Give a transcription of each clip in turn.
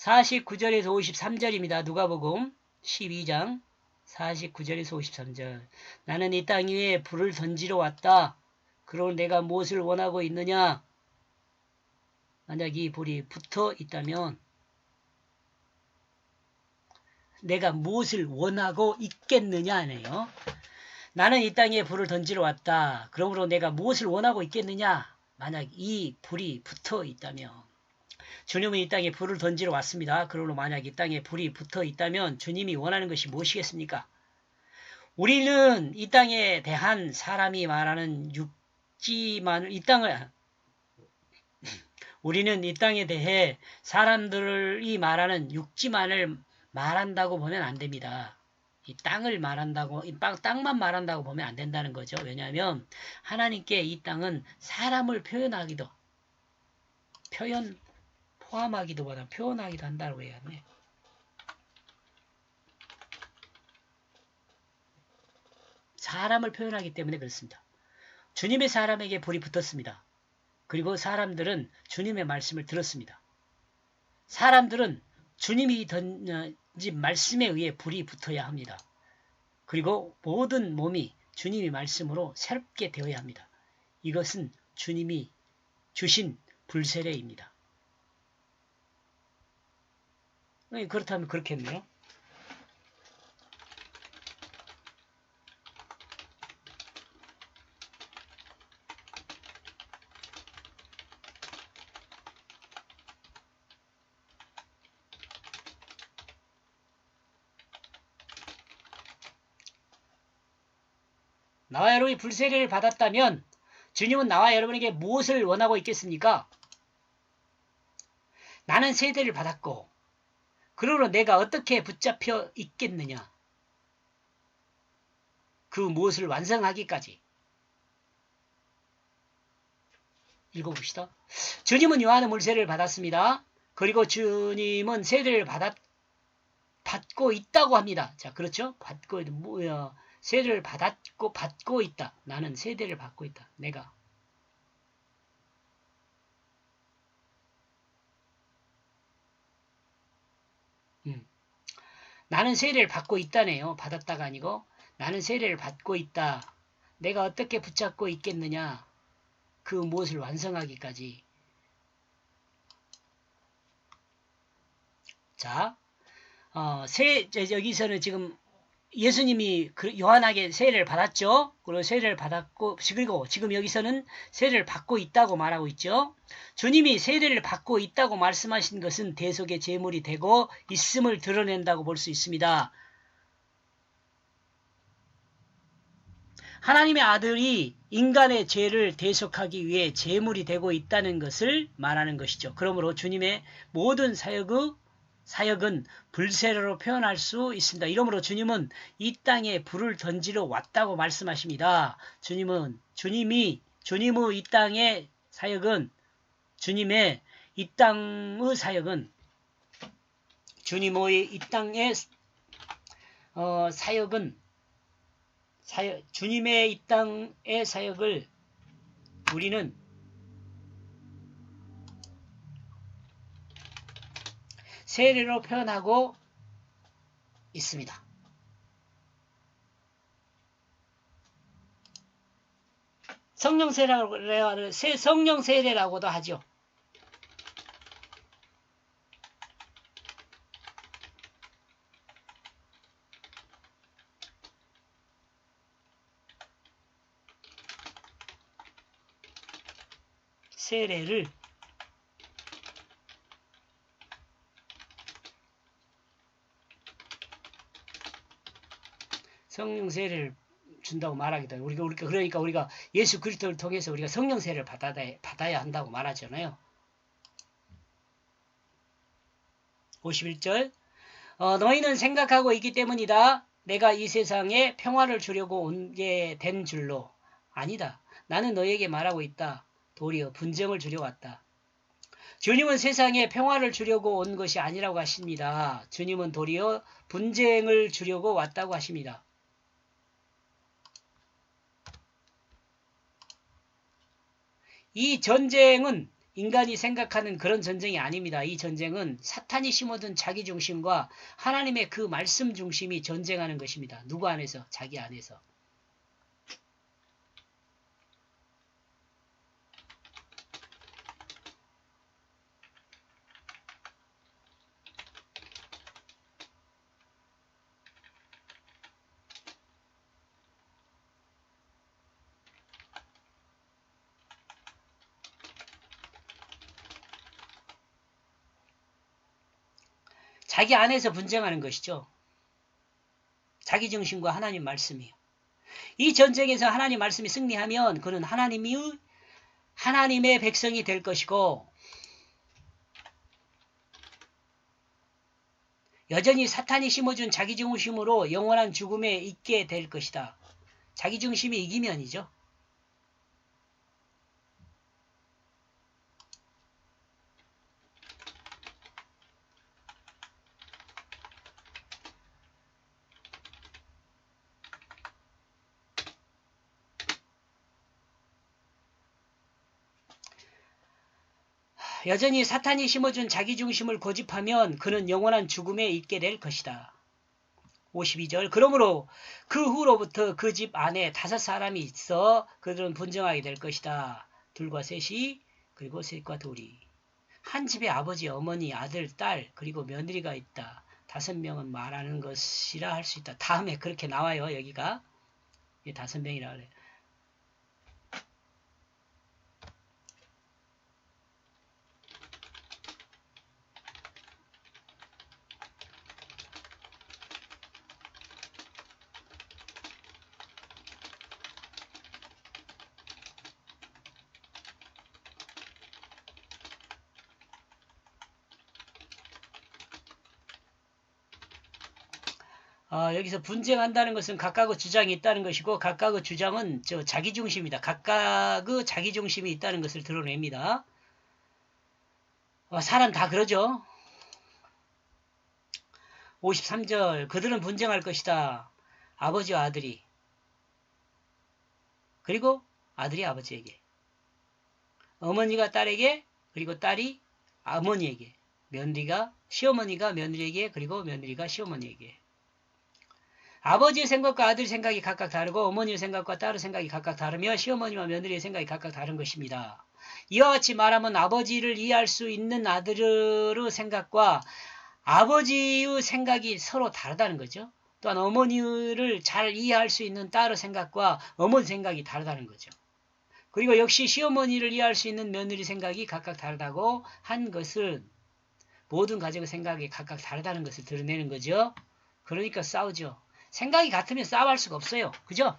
49절에서 53절입니다. 누가복음 12장 49절에서 53절. 나는 이 땅 위에 불을 던지러 왔다. 그러고 내가 무엇을 원하고 있느냐? 만약 이 불이 붙어 있다면 내가 무엇을 원하고 있겠느냐네요. 나는 이 땅에 불을 던지러 왔다. 그러므로 내가 무엇을 원하고 있겠느냐? 만약 이 불이 붙어 있다면 주님은 이 땅에 불을 던지러 왔습니다. 그러므로 만약 이 땅에 불이 붙어 있다면 주님이 원하는 것이 무엇이겠습니까? 우리는 이 땅에 대한 사람이 말하는 육지만을 이 땅을 우리는 이 땅에 대해 사람들이 말하는 육지만을 말한다고 보면 안 됩니다. 이 땅을 말한다고, 이 땅, 땅만 말한다고 보면 안 된다는 거죠. 왜냐하면 하나님께 이 땅은 사람을 표현하기도, 표현, 포함하기도보다 표현하기도 한다고 해야 하네. 사람을 표현하기 때문에 그렇습니다. 주님의 사람에게 불이 붙었습니다. 그리고 사람들은 주님의 말씀을 들었습니다. 사람들은 주님이 던진 말씀에 의해 불이 붙어야 합니다. 그리고 모든 몸이 주님의 말씀으로 새롭게 되어야 합니다. 이것은 주님이 주신 불세례입니다. 네, 그렇다면 그렇겠네요. 나와 여러분이 불세례를 받았다면 주님은 나와 여러분에게 무엇을 원하고 있겠습니까? 나는 세례를 받았고 그러므로 내가 어떻게 붙잡혀 있겠느냐? 그 무엇을 완성하기까지 읽어봅시다. 주님은 요한의 물세를 받았습니다. 그리고 주님은 세례를 받았, 받고 있다고 합니다. 자, 그렇죠? 받고, 뭐야. 세례를 받았고 받고 있다. 나는 세대를 받고 있다. 내가 나는 세례를 받고 있다네요. 받았다가 아니고 나는 세례를 받고 있다. 내가 어떻게 붙잡고 있겠느냐? 그 무엇을 완성하기까지. 자, 어, 세, 여기서는 지금 예수님이 그 요한에게 세례를 받았죠. 그리고 세례를 받았고 그리고 지금 여기서는 세례를 받고 있다고 말하고 있죠. 주님이 세례를 받고 있다고 말씀하신 것은 대속의 제물이 되고 있음을 드러낸다고 볼 수 있습니다. 하나님의 아들이 인간의 죄를 대속하기 위해 제물이 되고 있다는 것을 말하는 것이죠. 그러므로 주님의 모든 사역의 사역은 불세례로 표현할 수 있습니다. 이러므로 주님은 이 땅에 불을 던지러 왔다고 말씀하십니다. 주님은 주님이 주님의 이 땅의 사역은 주님의 이 땅의 사역은 주님의 이 땅의 어, 사역은 사역, 주님의 이 땅의 사역을 우리는 세례로 표현하고 있습니다. 성령 세례라고 성령 세례라고도 하죠. 세례를 성령 세례를 준다고 말하기도 해요. 우리가 우리가 그러니까 우리가 예수 그리스도를 통해서 우리가 성령 세례를 받아야, 받아야 한다고 말하잖아요. 51절 어, 너희는 생각하고 있기 때문이다. 내가 이 세상에 평화를 주려고 온 게 된 줄로 아니다. 나는 너희에게 말하고 있다. 도리어 분쟁을 주려 왔다. 주님은 세상에 평화를 주려고 온 것이 아니라고 하십니다. 주님은 도리어 분쟁을 주려고 왔다고 하십니다. 이 전쟁은 인간이 생각하는 그런 전쟁이 아닙니다. 이 전쟁은 사탄이 심어둔 자기 중심과 하나님의 그 말씀 중심이 전쟁하는 것입니다. 누구 안에서? 자기 안에서. 자기 안에서 분쟁하는 것이죠. 자기 중심과 하나님 말씀이요. 이 전쟁에서 하나님 말씀이 승리하면 그는 하나님이 하나님의 백성이 될 것이고 여전히 사탄이 심어준 자기 중심으로 영원한 죽음에 있게 될 것이다. 자기 중심이 이기면이죠. 여전히 사탄이 심어준 자기중심을 고집하면 그는 영원한 죽음에 있게 될 것이다. 52절 그러므로 그 후로부터 그 집 안에 다섯 사람이 있어 그들은 분정하게 될 것이다. 둘과 셋이 그리고 셋과 둘이 한 집에 아버지, 어머니, 아들, 딸 그리고 며느리가 있다. 다섯 명은 말하는 것이라 할 수 있다. 다음에 그렇게 나와요. 여기가 다섯 명이라 그래 어, 여기서 분쟁한다는 것은 각각의 주장이 있다는 것이고 각각의 주장은 저 자기 중심이다. 각각의 자기 중심이 있다는 것을 드러냅니다. 어, 사람 다 그러죠. 53절 그들은 분쟁할 것이다. 아버지와 아들이 그리고 아들이 아버지에게 어머니가 딸에게 그리고 딸이 어머니에게 며느리가 시어머니가 며느리에게 그리고 며느리가 시어머니에게 아버지의 생각과 아들 생각이 각각 다르고 어머니의 생각과 딸의 생각이 각각 다르며 시어머니와 며느리의 생각이 각각 다른 것입니다. 이와 같이 말하면 아버지를 이해할 수 있는 아들의 생각과 아버지의 생각이 서로 다르다는 거죠. 또한 어머니를 잘 이해할 수 있는 딸의 생각과 어머니 생각이 다르다는 거죠. 그리고 역시 시어머니를 이해할 수 있는 며느리 생각이 각각 다르다고 한 것은 모든 가정의 생각이 각각 다르다는 것을 드러내는 거죠. 그러니까 싸우죠. 생각이 같으면 싸워할 수가 없어요. 그죠?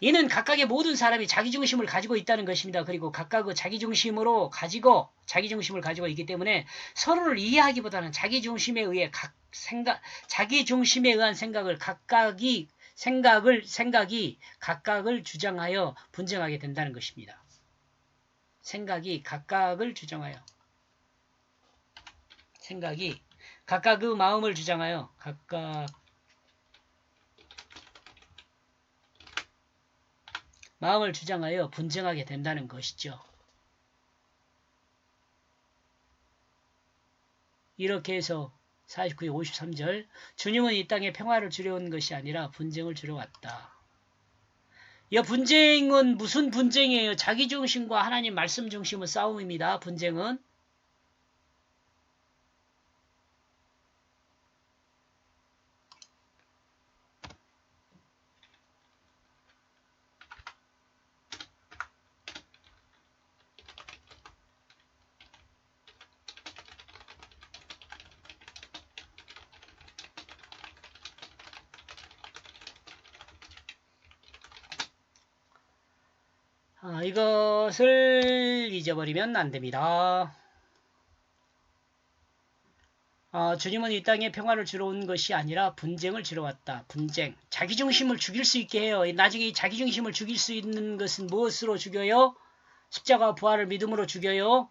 이는 각각의 모든 사람이 자기중심을 가지고 있다는 것입니다. 그리고 각각의 자기중심으로 가지고 자기중심을 가지고 있기 때문에 서로를 이해하기보다는 자기중심에 의해 각 생각 자기중심에 의한 생각을 각각이 생각을 생각이 각각을 주장하여 분쟁하게 된다는 것입니다. 생각이 각각을 주장하여 생각이 각각의 마음을 주장하여 각각 마음을 주장하여 분쟁하게 된다는 것이죠. 이렇게 해서 49의 53절 주님은 이 땅에 평화를 주려온 것이 아니라 분쟁을 주려 왔다. 이 분쟁은 무슨 분쟁이에요? 자기 중심과 하나님 말씀 중심의 싸움입니다. 분쟁은 아, 이것을 잊어버리면 안 됩니다. 아, 주님은 이 땅에 평화를 주러 온 것이 아니라 분쟁을 주러 왔다. 분쟁. 자기중심을 죽일 수 있게 해요. 나중에 자기중심을 죽일 수 있는 것은 무엇으로 죽여요? 십자가 부활을 믿음으로 죽여요.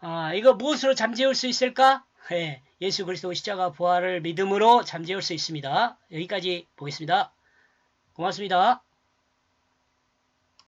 아, 이거 무엇으로 잠재울 수 있을까? 예, 예수 그리스도 십자가 부활을 믿음으로 잠재울 수 있습니다. 여기까지 보겠습니다. 고맙습니다.